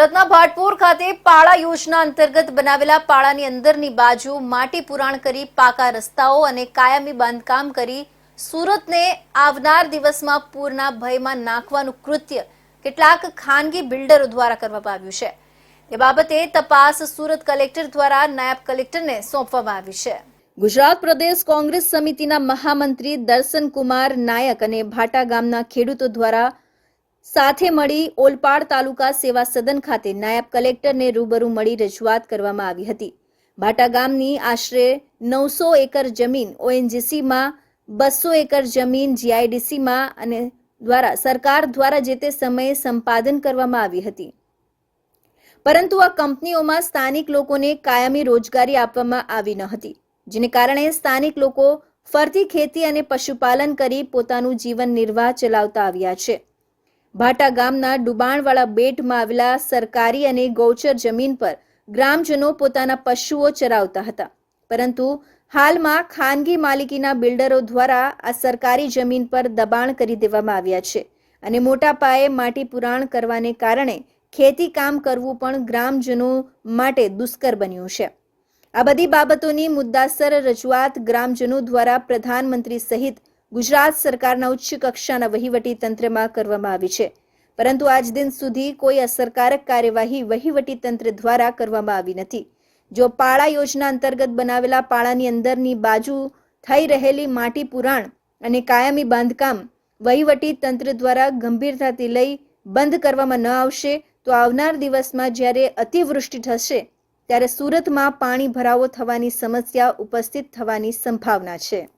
સુરતના ભાટપુર ખાતે પાળા યોજના અંતર્ગત બનાવેલા પાળાની અંદરની બાજુ માટી પુરાણ કરી પાકા રસ્તાઓ અને કાયમી બાંધકામ કરી સુરતને આવનાર દિવસમાં પૂરના ભયમાં નાખવાનું કૃત્ય કેટલાક ખાનગી બિલ્ડરો દ્વારા કરવામાં આવ્યું છે. તે બાબતે તપાસ સુરત કલેક્ટર દ્વારા નાયબ કલેક્ટરને સોંપવામાં આવી છે. ગુજરાત પ્રદેશ કોંગ્રેસ સમિતિના મહામંત્રી દર્શન કુમાર નાયક અને ભાટા ગામના ખેડૂતો દ્વારા સાથે મળી ઓલપાડ તાલુકા સેવા સદન ખાતે નાયબ કલેક્ટરને રૂબરૂ મળી રજૂઆત કરવામાં આવી હતી. ભાટા ગામની આશરે નવસો એકર જમીન ઓએનજીસીમાં, બસો એકર જમીન જીઆઈડીસીમાં અને દ્વારા સરકાર દ્વારા જે તે સમયે સંપાદન કરવામાં આવી હતી. પરંતુ આ કંપનીઓમાં સ્થાનિક લોકોને કાયમી રોજગારી આપવામાં આવી ન હતી, જેને કારણે સ્થાનિક લોકો ફરતી ખેતી અને પશુપાલન કરી પોતાનું જીવન નિર્વાહ ચલાવતા આવ્યા છે. ભાટા ગામના ડુબાણવાળા બેટમાં આવેલા સરકારી અને ગૌચર જમીન પર ગ્રામજનો પોતાના પશુઓ ચરાવતા હતા. પરંતુ હાલમાં ખાનગી માલિકીના બિલ્ડરો દ્વારા આ સરકારી જમીન પર દબાણ કરી દેવામાં આવ્યા છે અને મોટા પાયે માટી પુરાણ કરવાને કારણે ખેતી કામ કરવું પણ ગ્રામજનો માટે દુષ્કર બન્યું છે. આ બધી બાબતોની મુદ્દાસર રજૂઆત ગ્રામજનો દ્વારા પ્રધાનમંત્રી સહિત ગુજરાત સરકારના ઉચ્ચ કક્ષાના વહીવટી તંત્રમાં કરવામાં આવી છે. પરંતુ આજ દિન સુધી કોઈ અસરકારક કાર્યવાહી વહીવટી તંત્ર દ્વારા કરવામાં આવી નથી. જો પાળા યોજના અંતર્ગત બનાવેલા પાળાની અંદરની બાજુ થઈ રહેલી માટી પુરાણ અને કાયમી બાંધકામ વહીવટી તંત્ર દ્વારા ગંભીરતાથી લઈ બંધ કરવામાં ન આવશે, તો આવનાર દિવસમાં જ્યારે અતિવૃષ્ટિ થશે, ત્યારે સુરતમાં પાણી ભરાવો થવાની સમસ્યા ઉપસ્થિત થવાની સંભાવના છે.